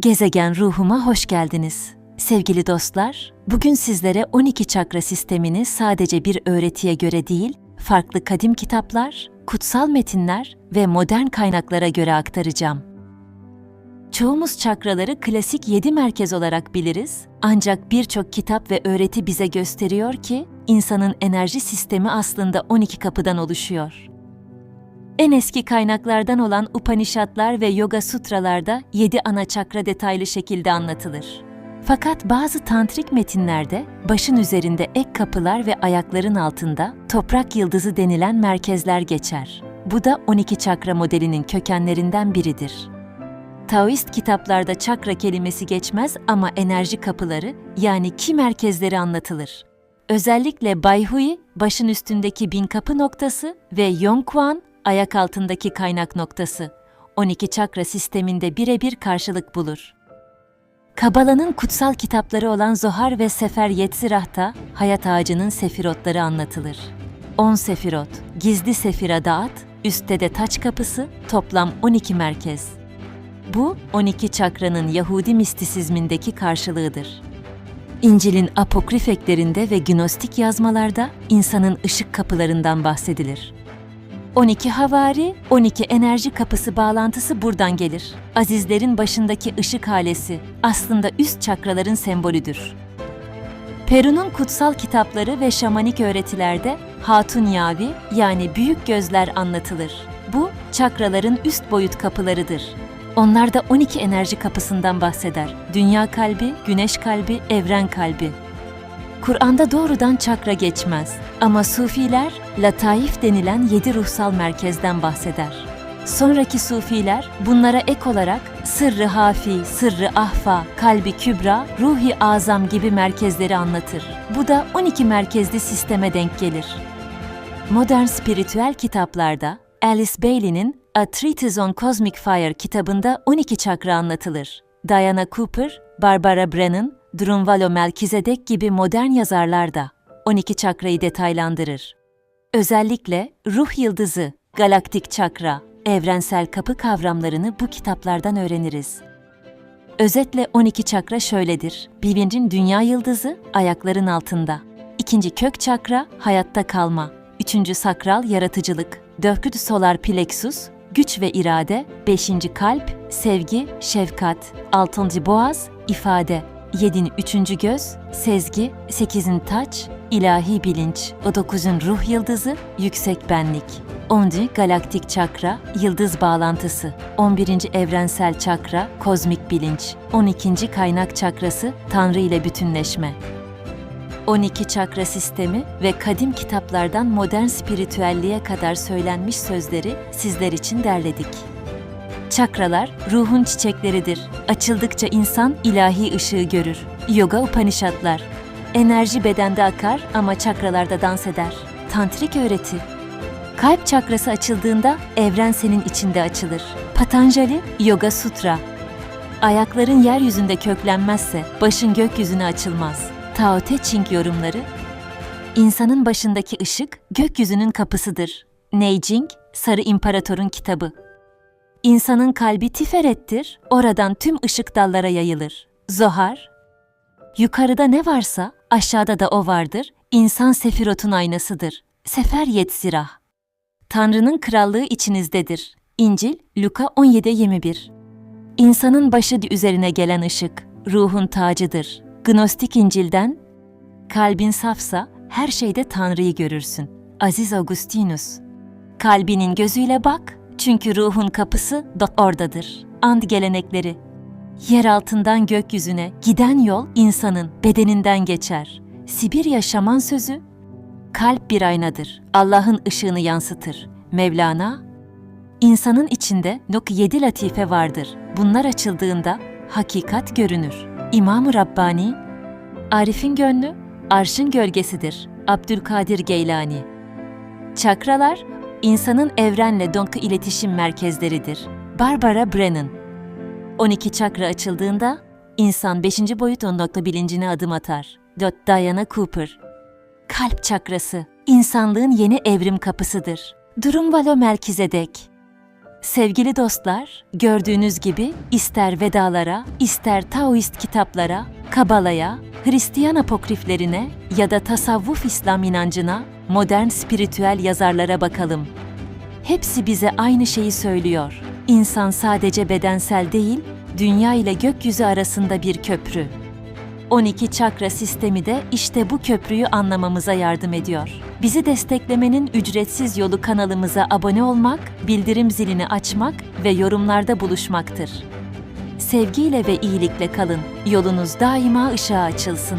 Gezegen ruhuma hoş geldiniz. Sevgili dostlar, bugün sizlere 12 çakra sistemini sadece bir öğretiye göre değil, farklı kadim kitaplar, kutsal metinler ve modern kaynaklara göre aktaracağım. Çoğumuz çakraları klasik 7 merkez olarak biliriz, ancak birçok kitap ve öğreti bize gösteriyor ki insanın enerji sistemi aslında 12 kapıdan oluşuyor. En eski kaynaklardan olan Upanishadlar ve Yoga Sutralarda 7 ana çakra detaylı şekilde anlatılır. Fakat bazı tantrik metinlerde başın üzerinde ek kapılar ve ayakların altında toprak yıldızı denilen merkezler geçer. Bu da 12 çakra modelinin kökenlerinden biridir. Taoist kitaplarda çakra kelimesi geçmez ama enerji kapıları yani ki merkezleri anlatılır. Özellikle Bayhui, başın üstündeki bin kapı noktası ve Yongquan, ayak altındaki kaynak noktası. 12 çakra sisteminde birebir karşılık bulur. Kabala'nın kutsal kitapları olan Zohar ve Sefer Yetzirah'ta hayat ağacının sefirotları anlatılır. 10 sefirot, gizli sefira dağıt, üstte de taç kapısı, toplam 12 merkez. Bu 12 çakranın Yahudi mistisizmindeki karşılığıdır. İncil'in apokrif eklerinde ve gnostik yazmalarda insanın ışık kapılarından bahsedilir. 12 havari, 12 enerji kapısı bağlantısı buradan gelir. Azizlerin başındaki ışık halesi aslında üst çakraların sembolüdür. Peru'nun kutsal kitapları ve şamanik öğretilerde Hatun Yavi yani büyük gözler anlatılır. Bu çakraların üst boyut kapılarıdır. Onlar da 12 enerji kapısından bahseder. Dünya kalbi, güneş kalbi, evren kalbi. Kur'an'da doğrudan çakra geçmez ama Sufiler lataif denilen yedi ruhsal merkezden bahseder. Sonraki Sufiler bunlara ek olarak sırrı hafi, sırrı ahfa, kalbi kübra, ruhi azam gibi merkezleri anlatır. Bu da 12 merkezli sisteme denk gelir. Modern spiritüel kitaplarda Alice Bailey'nin A Treatise on Cosmic Fire kitabında 12 çakra anlatılır. Diana Cooper, Barbara Brennan, Drunvalo Melkizedek gibi modern yazarlar da 12 çakrayı detaylandırır. Özellikle ruh yıldızı, galaktik çakra, evrensel kapı kavramlarını bu kitaplardan öğreniriz. Özetle 12 çakra şöyledir. Birincin dünya yıldızı ayakların altında. İkinci kök çakra hayatta kalma. Üçüncü sakral yaratıcılık. Dördüncü solar plexus güç ve irade. Beşinci kalp sevgi, şefkat. Altıncı boğaz ifade. Yedin üçüncü göz, sezgi, sekizin taç, ilahi bilinç, o dokuzun ruh yıldızı, yüksek benlik. Ondu galaktik çakra, yıldız bağlantısı. On birinci evrensel çakra, kozmik bilinç. On ikinci kaynak çakrası, Tanrı ile bütünleşme. 12 çakra sistemi ve kadim kitaplardan modern spiritüelliğe kadar söylenmiş sözleri sizler için derledik. Çakralar ruhun çiçekleridir. Açıldıkça insan ilahi ışığı görür. Yoga Upanishadlar. Enerji bedende akar ama çakralarda dans eder. Tantrik öğreti. Kalp çakrası açıldığında evren senin içinde açılır. Patanjali Yoga Sutra. Ayakların yeryüzünde köklenmezse başın gökyüzüne açılmaz. Tao Te Ching yorumları. İnsanın başındaki ışık gökyüzünün kapısıdır. Neijing, Sarı İmparator'un kitabı. İnsanın kalbi tiferettir, oradan tüm ışık dallara yayılır. Zohar, yukarıda ne varsa aşağıda da o vardır, insan sefirotun aynasıdır. Sefer Yetzirah, Tanrı'nın krallığı içinizdedir. İncil, Luka 17-21 İnsanın başı üzerine gelen ışık, ruhun tacıdır. Gnostik İncil'den, kalbin safsa her şeyde Tanrı'yı görürsün. Aziz Augustinus, kalbinin gözüyle bak, çünkü ruhun kapısı da oradadır. And gelenekleri. Yer altından gökyüzüne giden yol insanın bedeninden geçer. Sibirya şaman sözü, kalp bir aynadır. Allah'ın ışığını yansıtır. Mevlana, insanın içinde nok yedi latife vardır. Bunlar açıldığında hakikat görünür. İmam-ı Rabbani, Arif'in gönlü, arşın gölgesidir. Abdülkadir Geylani. Çakralar, insanın evrenle donk iletişim merkezleridir. Barbara Brennan 12 çakra açıldığında insan 5. boyut nokta bilincine adım atar. Dot Diana Cooper Kalp çakrası, insanlığın yeni evrim kapısıdır. Durumvalo Melkizedek Sevgili dostlar, gördüğünüz gibi ister Vedalara, ister Taoist kitaplara, Kabala'ya, Hristiyan apokriflerine ya da tasavvuf İslam inancına, modern spiritüel yazarlara bakalım. Hepsi bize aynı şeyi söylüyor. İnsan sadece bedensel değil, dünya ile gökyüzü arasında bir köprü. 12 çakra sistemi de işte bu köprüyü anlamamıza yardım ediyor. Bizi desteklemenin ücretsiz yolu kanalımıza abone olmak, bildirim zilini açmak ve yorumlarda buluşmaktır. Sevgiyle ve iyilikle kalın. Yolunuz daima ışığa açılsın.